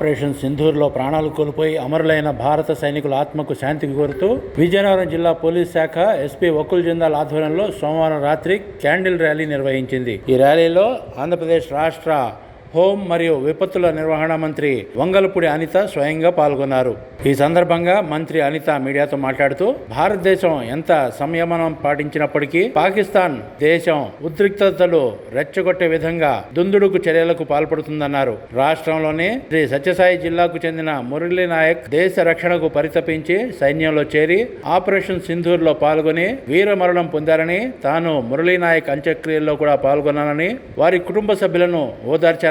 Operation సింధూర్లో ప్రాణాలు కోల్పోయి అమరులైన భారత సైనికుల ఆత్మకు శాంతి కోరుతూ విజయనగరం జిల్లా పోలీస్ శాఖ ఎస్పీ వకుల్ జిందాల్ ఆధ్వర్యంలో సోమవారం రాత్రి క్యాండిల్ ర్యాలీ నిర్వహించింది. ఈ ర్యాలీలో ఆంధ్రప్రదేశ్ రాష్ట్ర హోం మరియు విపత్తుల నిర్వహణ మంత్రి వంగలపూడి అనిత స్వయంగా పాల్గొన్నారు. ఈ సందర్భంగా మంత్రి అనిత మీడియాతో మాట్లాడుతూ భారతదేశం ఎంత సంయమనం పాటించినప్పటికీ పాకిస్తాన్ దేశం ఉద్రిక్తతలు రెచ్చగొట్టే విధంగా దుందుడుకు చర్యలకు పాల్పడుతుందన్నారు. రాష్ట్రంలోని శ్రీ సత్యసాయి జిల్లాకు చెందిన మురళీ నాయక్ దేశ రక్షణకు పరితపించి సైన్యంలో చేరి ఆపరేషన్ సింధూర్లో పాల్గొని వీరమరణం పొందారని తాను మురళీ నాయక్ అంత్యక్రియల్లో కూడా పాల్గొన్నానని వారి కుటుంబ సభ్యులను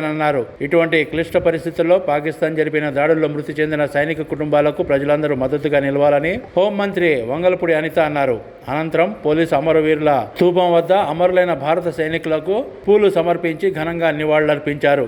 ఓదార్చానన్నారు ఇటువంటి క్లిష్ట పరిస్థితుల్లో పాకిస్తాన్ జరిపిన దాడుల్లో మృతి చెందిన సైనిక కుటుంబాలకు ప్రజలందరూ మద్దతుగా నిలవాలని హోంమంత్రి వంగలపూడి అనిత అన్నారు. అనంతరం పోలీసు అమరవీరుల స్థూపం వద్ద అమరులైన భారత సైనికులకు పూలు సమర్పించి ఘనంగా నివాళులర్పించారు.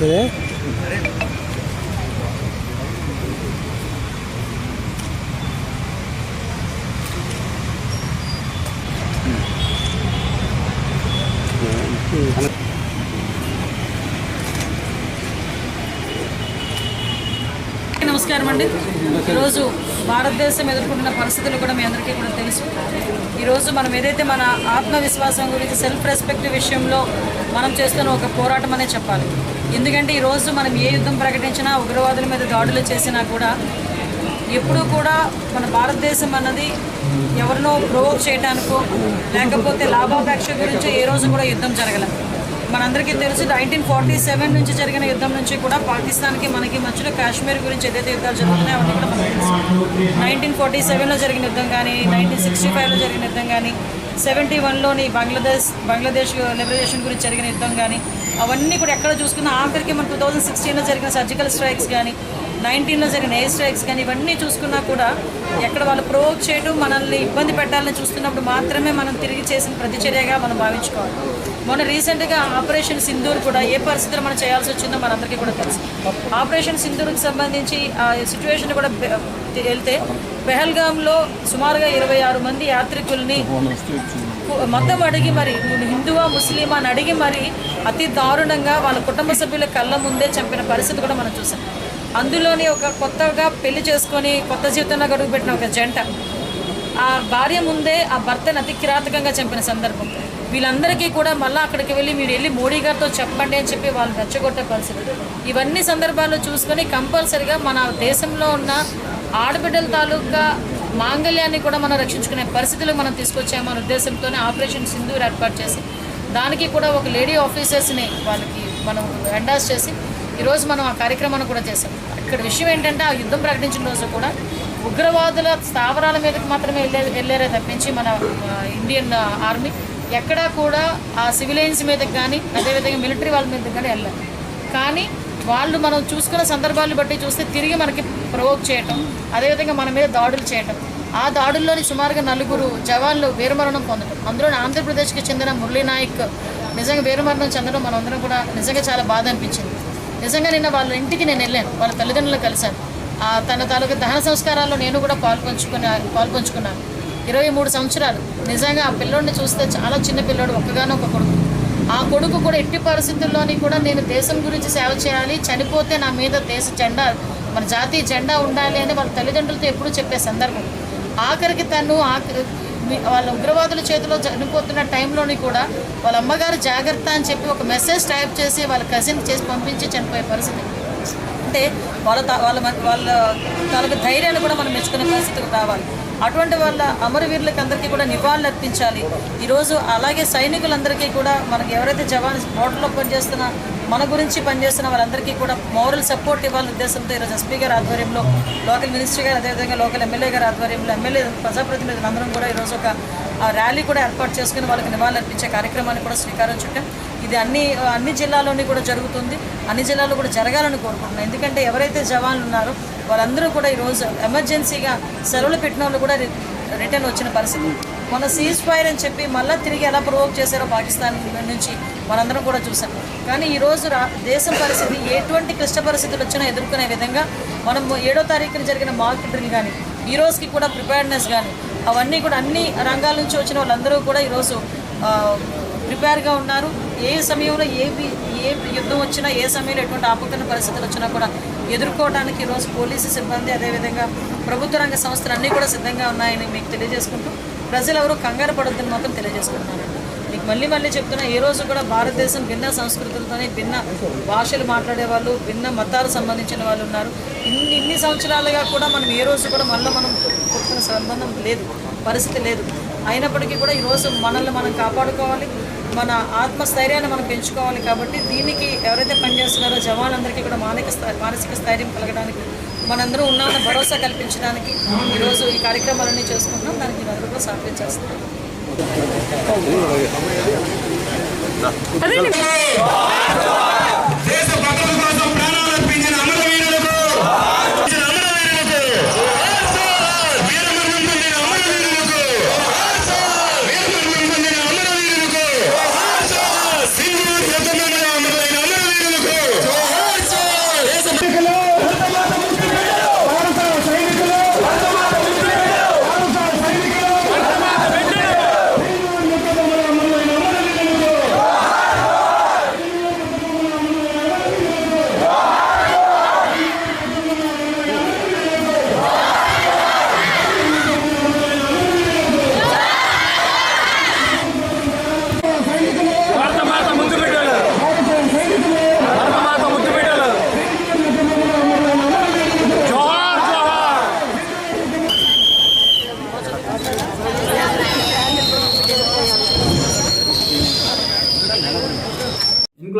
నమస్కారం అండి ఈరోజు భారతదేశం ఎదుర్కొంటున్న పరిస్థితులు కూడా మీ అందరికీ కూడా తెలుసు. ఈరోజు మనం ఏదైతే మన ఆత్మవిశ్వాసం గురించి సెల్ఫ్ రెస్పెక్ట్ విషయంలో మనం చేస్తున్న ఒక పోరాటం అనే చెప్పాలి. ఎందుకంటే ఈరోజు మనం ఏ యుద్ధం ప్రకటించినా ఉగ్రవాదుల మీద దాడులు చేసినా కూడా ఎప్పుడూ కూడా మన భారతదేశం అన్నది ఎవరినో ప్రొవోక్ చేయడానికో లేకపోతే లాభాపేక్ష గురించి ఏ రోజు కూడా యుద్ధం జరగలేదు మనందరికీ తెలుసు నైన్టీన్ ఫార్టీ సెవెన్ నుంచి జరిగిన యుద్ధం నుంచి కూడా పాకిస్తాన్కి మనకి మధ్యలో కాశ్మీర్ గురించి ఏదైతే యుద్ధాలు జరుగుతున్నాయో అవన్నీ కూడా మనకు తెలుసు. నైన్టీన్ ఫార్టీ సెవెన్లో జరిగిన యుద్ధం కానీ నైన్టీన్ సిక్స్టీ ఫైవ్లో జరిగిన యుద్ధం కానీ సెవెంటీ వన్లోని బంగ్లాదేశ్ బంగ్లాదేశ్ లిబరేషన్ గురించి జరిగిన యుద్ధం కానీ అవన్నీ కూడా ఎక్కడ చూసుకున్నా ఆఖరికి మన టూ థౌజండ్ సిక్స్టీన్లో జరిగిన సర్జికల్ స్ట్రైక్స్ కానీ నైన్టీన్లో జరిగిన ఎయిర్ స్ట్రైక్స్ కానీ ఇవన్నీ చూసుకున్నా కూడా ఎక్కడ వాళ్ళు ప్రోవోక్ చేయడం మనల్ని ఇబ్బంది పెట్టాలని చూస్తున్నప్పుడు మాత్రమే మనం తిరిగి చేసిన ప్రతిచర్యగా మనం భావించుకోవాలి. మొన్న రీసెంట్గా ఆపరేషన్ సింధూర్ కూడా ఏ పరిస్థితిలో మనం చేయాల్సి వచ్చిందో మనందరికీ కూడా తెలుసు. ఆపరేషన్ సింధూర్కి సంబంధించి ఆ సిచ్యువేషన్ కూడా వెళ్తే పెహల్గాంలో సుమారుగా ఇరవై ఆరు మంది యాత్రికుల్ని మొత్తం అడిగి మరి హిందువా ముస్లిం అని అడిగి మరి అతి దారుణంగా వాళ్ళ కుటుంబ సభ్యుల కళ్ళ ముందే చంపిన పరిస్థితి కూడా మనం చూసాం. అందులోని ఒక కొత్తగా పెళ్ళి చేసుకొని కొత్త జీవితంలో గడుగుపెట్టిన ఒక జంట ఆ భార్య ముందే ఆ భర్తను అతి కిరాతకంగా చంపిన సందర్భం. వీళ్ళందరికీ కూడా మళ్ళీ అక్కడికి వెళ్ళి మీరు వెళ్ళి మోడీ గారితో చెప్పండి అని చెప్పి వాళ్ళు రెచ్చగొట్టే పరిస్థితి ఇవన్నీ సందర్భాల్లో చూసుకొని కంపల్సరిగా మన దేశంలో ఉన్న ఆడబిడ్డల తాలూకా మాంగళ్యాన్ని కూడా మనం రక్షించుకునే పరిస్థితులు మనం తీసుకొచ్చామన్న ఉద్దేశంతోనే ఆపరేషన్ సింధూర్ ఏర్పాటు చేసి దానికి కూడా ఒక లేడీ ఆఫీసర్స్ని వాళ్ళకి మనం ఎండాస్ చేసి ఈరోజు మనం ఆ కార్యక్రమాన్ని కూడా చేసాం ఇక్కడ విషయం ఏంటంటే ఆ యుద్ధం ప్రకటించిన రోజు కూడా ఉగ్రవాదుల స్థావరాల మీదకి మాత్రమే వెళ్ళే వెళ్ళారే తప్పించి మన ఇండియన్ ఆర్మీ. ఎక్కడా కూడా ఆ సివిలియన్స్ మీదకి కానీ అదేవిధంగా మిలిటరీ వాళ్ళ మీద కానీ వెళ్ళాలి కానీ వాళ్ళు మనం చూసుకున్న సందర్భాలు బట్టి చూస్తే తిరిగి మనకి ప్రవోక్ చేయటం అదేవిధంగా మన మీద దాడులు చేయటం. ఆ దాడుల్లోని సుమారుగా నలుగురు జవాన్లు వీరమరణం పొందడం అందులో ఆంధ్రప్రదేశ్కి చెందిన మురళీ నాయక్ నిజంగా వీరమరణం చెందడం మనందరం కూడా నిజంగా చాలా బాధ అనిపించింది. నిజంగా నిన్న వాళ్ళ ఇంటికి నేను వెళ్ళాను. వాళ్ళ తల్లిదండ్రులు కలిశాను. తన తాలూకు దహన సంస్కారాల్లో నేను కూడా పాల్పంచుకున్నా పాల్పంచుకున్నాను. ఇరవై మూడు సంవత్సరాలు. నిజంగా ఆ పిల్లోడిని చూస్తే చాలా చిన్న పిల్లోడు ఒక్కగానో ఒక కొడుకు. ఆ కొడుకు కూడా ఎట్టి పరిస్థితుల్లోని కూడా నేను దేశం గురించి సేవ చేయాలి చనిపోతే నా మీద దేశ జెండా మన జాతీయ జెండా ఉండాలి అని వాళ్ళ తల్లిదండ్రులతో ఎప్పుడూ చెప్పే సందర్భం. ఆఖరికి తను ఆఖరి మీ- వాళ్ళ ఉగ్రవాదుల చేతిలో చనిపోతున్న టైంలోని కూడా వాళ్ళ అమ్మగారు జాగ్రత్త అని చెప్పి ఒక మెసేజ్ టైప్ చేసి వాళ్ళ కజిన్ చేసి పంపించి చనిపోయే పరిస్థితి. అంటే వాళ్ళ తా- వాళ్ళ వాళ్ళ తాలూకు ధైర్యాన్ని కూడా మనం మెచ్చుకునే పరిస్థితికి రావాలి. అటువంటి వాళ్ళ అమరవీరులకు అందరికీ కూడా నివాళులు అర్పించాలి. ఈరోజు అలాగే సైనికులందరికీ కూడా మనకి ఎవరైతే జవాన్ బోర్డర్లో పనిచేస్తున్న మన గురించి పనిచేసిన వారందరికీ కూడా మోరల్ సపోర్ట్ ఇవ్వాలనే ఉద్దేశంతో ఈరోజు ఎస్పీ గారి ఆధ్వర్యంలో లోకల్ మినిస్టర్ గారు అదేవిధంగా లోకల్ ఎమ్మెల్యే గారి ఆధ్వర్యంలో ఎమ్మెల్యే ప్రజాప్రతినిధులు అందరం కూడా ఈరోజు ఒక ర్యాలీ కూడా ఏర్పాటు చేసుకుని వాళ్ళకి నివాళులర్పించే కార్యక్రమాన్ని కూడా శ్రీకారం చుట్టాం. ఇది అన్ని అన్ని జిల్లాలోని కూడా జరుగుతుంది. అన్ని జిల్లాల్లో కూడా జరగాలని కోరుకుంటున్నాం. ఎందుకంటే ఎవరైతే జవాన్లు ఉన్నారో వాళ్ళందరూ కూడా ఈరోజు ఎమర్జెన్సీగా సెలవులు పెట్టిన వాళ్ళు కూడా రిటర్న్ వచ్చిన పరిస్థితి. మన సీజ్ ఫైర్ అని చెప్పి మళ్ళీ తిరిగి ఎలా ప్రొవోక్ చేశారో పాకిస్తాన్ నుంచి మనందరం కూడా చూసాం. కానీ ఈరోజు రా దేశం పరిస్థితి ఎటువంటి క్లిష్ట పరిస్థితులు వచ్చినా ఎదుర్కొనే విధంగా మనం ఏడో తారీఖున జరిగిన మాక్ డ్రిల్ కానీ ఈ రోజుకి కూడా ప్రిపేర్నెస్ కానీ అవన్నీ కూడా అన్ని రంగాల నుంచి వచ్చిన వాళ్ళందరూ కూడా ఈరోజు ప్రిపేర్గా ఉన్నారు. ఏ సమయంలో ఏ ఏ యుద్ధం వచ్చినా ఏ సమయంలో ఎటువంటి ఆపకరణ పరిస్థితులు వచ్చినా కూడా ఎదుర్కోవడానికి ఈరోజు పోలీసు సిబ్బంది అదేవిధంగా ప్రభుత్వ రంగ సంస్థలు అన్నీ కూడా సిద్ధంగా ఉన్నాయని మీకు తెలియజేసుకుంటూ ప్రజలు ఎవరు కంగారు పడొద్దని మాత్రం తెలియజేసుకుంటున్నాను. మీకు మళ్ళీ మళ్ళీ చెప్తున్నా ఏ రోజు కూడా భారతదేశం భిన్న సంస్కృతులతోనే భిన్న భాషలు మాట్లాడే వాళ్ళు భిన్న మతాలకు సంబంధించిన వాళ్ళు ఉన్నారు. ఇన్ని ఇన్ని సంవత్సరాలుగా కూడా మనం ఏ రోజు కూడా మళ్ళీ మనం కొట్టుకున్న సంబంధం లేదు పరిస్థితి లేదు. అయినప్పటికీ కూడా ఈరోజు మనల్ని మనం కాపాడుకోవాలి మన ఆత్మస్థైర్యాన్ని మనం పెంచుకోవాలి కాబట్టి దీనికి ఎవరైతే పనిచేస్తున్నారో జవాన్లందరికీ కూడా మానసిక మానసిక స్థైర్యం కలగడానికి మనందరూ ఉన్నామన్న భరోసా కల్పించడానికి ఈరోజు ఈ కార్యక్రమాలన్నీ చేసుకుంటున్నాం. దానికి అందరూ కూడా సహకరించేస్తున్నారు దేశ భద్రత కోసం ప్రాణాలు